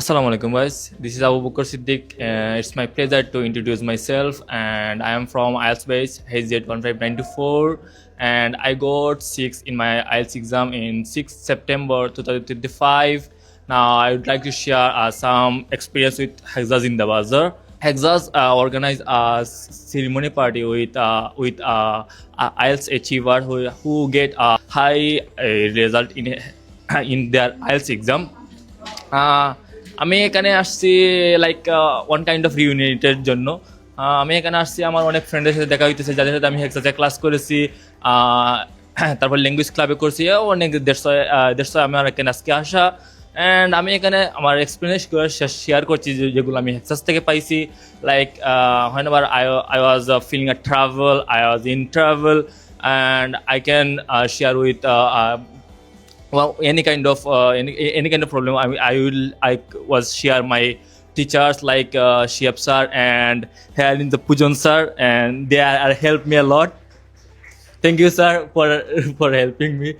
Assalamu alaikum guys. This is Abu Bakr Siddiq. Uh, it's my pleasure to introduce myself and I am from IELTS base HZ1594 and I got 6 in my IELTS exam in 6 September 2025. Now I would like to share uh, some experience with Hexas in the Bazaar. Hexas uh, organized a ceremony party with uh, with uh, uh, IELTS achiever who, who get a high uh, result in in their IELTS exam. Ah, আমি এখানে আসছি like one kind of রিউনিটের জন্য। আমি এখানে আসছি, আমার অনেক ফ্রেন্ডের সাথে দেখা হইতেছে, যাদের সাথে আমি হেক্সাতে ক্লাস করেছি তারপর ল্যাঙ্গুয়েজ ক্লাবে করছি অনেক দেড়শো দেড়শো আমার এখানে আজকে আসা। অ্যান্ড আমি এখানে আমার এক্সপিরিয়েন্স শেয়ার করছি যেগুলো আমি হেক্সাস থেকে পাইছি। লাইক হয় না I I was feeling a travel I was in travel and I can share with well any kind of uh, any, any kind of problem I, I will I was share my teachers like uh, sir and here in the Pujan sir and they are, are helped me a lot. Thank you sir for for helping me